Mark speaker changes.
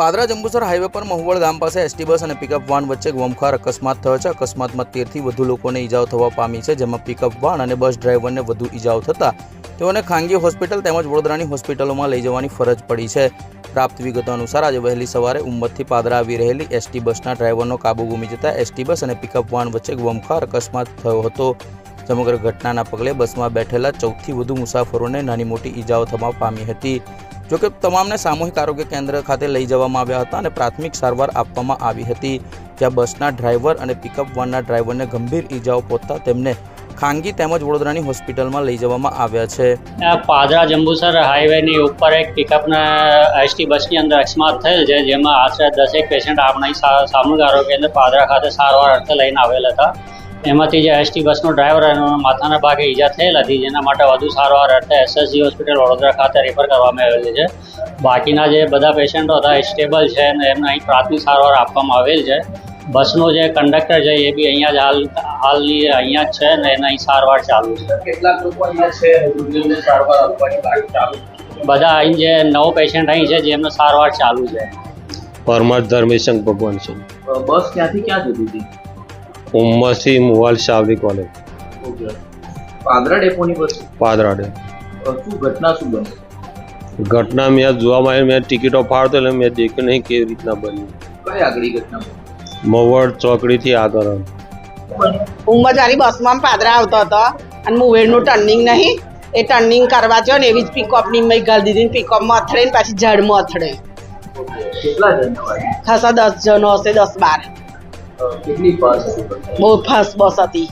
Speaker 1: Padra Jambusar highway પર મહુવળ ગામ પાસે એસટી બસ અને પિકઅપ વાન વચ્ચે ગોમખાર અકસ્માત થયો છે. અકસ્માતમાં તેરથી વધુ લોકોને ઈજાઓ થવા પામી છે, જેમાં પિકઅપ વાન અને બસ ડ્રાઈવરને વધુ ઇજાઓ થતાં તેઓને ખાનગી હોસ્પિટલ તેમજ વડોદરાની હોસ્પિટલોમાં લઈ જવાની ફરજ પડી છે. પ્રાપ્ત વિગતો અનુસાર આજે વહેલી સવારે ઉમ્મતથી પાદરા આવી રહેલી એસટી બસના ડ્રાઈવરનો કાબુ ગુમી જતાં એસટી બસ અને પિકઅપ વાન વચ્ચે ગોમખાર અકસ્માત થયો હતો. સમગ્ર ઘટનાના પગલે બસમાં બેઠેલા ચૌદથી વધુ મુસાફરોને નાની મોટી ઈજાઓ થવા પામી હતી. જોકે તમામને સામૂહિક આરોગ્ય કેન્દ્ર ખાતે લઈ જવામાં આવ્યા હતા અને પ્રાથમિક સારવાર આપવામાં આવી હતી. જ્યાં બસના ડ્રાઈવર અને પિકઅપ વાનના ડ્રાઈવરને ગંભીર ઈજાઓ પહોંચતા તેમને ખાનગી તેમજ વડોદરાની હોસ્પિટલમાં લઈ જવામાં આવ્યા છે.
Speaker 2: પાદરા જંબુસર હાઈવેની ઉપર એક પિકઅપના એસટી બસની અંદર અકસ્માત થયેલ છે, જેમાં આશરે દસેક પેશન્ટ આપણા સામૂહિક આરોગ્ય કેન્દ્ર પાદરા ખાતે સારવાર અર્થે લઈને આવેલ હતા. એમાંથી જે એસટી બસનો ડ્રાઈવર માથાના ભાગે ઈજા થયેલ હતી જેના માટે વધુ સારવાર અર્થે એસએસજી હોસ્પિટલ વડોદરા ખાતે રેફર કરવામાં આવેલી છે. બાકીના જે બધા પેશન્ટો હતા એ સ્ટેબલ છે અને એમને અહીં પ્રાથમિક સારવાર આપવામાં આવેલ છે. બસનો જે કંડક્ટર છે એ બી અહીંયા જ હાલ હાલની અહીંયા જ છે અને એને અહીં સારવાર ચાલુ છે.
Speaker 3: કેટલાક લોકો અહીંયા છે જેમને સારવાર આપવાની બાકી ચાલુ
Speaker 2: બધા અહીં જે નવ પેશન્ટ અહીં છે જેમને સારવાર ચાલુ છે.
Speaker 4: પરમાર ધર્મેશંક ભગવાન છે.
Speaker 3: બસ ક્યાંથી ક્યાં જતી હતી?
Speaker 4: ઉમ્મસી મુવાલ શાવરી કોલેજ
Speaker 3: ઓકે. પાદરા ડેપોની બસ?
Speaker 4: પાદરાડે
Speaker 3: ડે શું ઘટના શું બની?
Speaker 4: ઘટના મેં જોવામાં આવી મેં ટિકિટો ફાડતો એટલે મેં દેખ્યું નહીં કેવી રીતના બની
Speaker 3: કઈ આગળ ઘટના
Speaker 4: મવડ ચોકડીથી આગળ
Speaker 5: ઉંમરજારી બસમાં પાદરા આવતો હતો અને મુવેડનું ટર્નિંગ નહીં એ ટર્નિંગ કરવા જો ને એવી જ પિકઅપની મેં ઘર દીધી પિકઅપમાં અથડે ને પાછી ઝાડમાં અથડે.
Speaker 3: કેટલા જણ
Speaker 5: ખાસા દસ જણો હશે દસ બાર. બહુ ફાસ્ટ બસ હતી.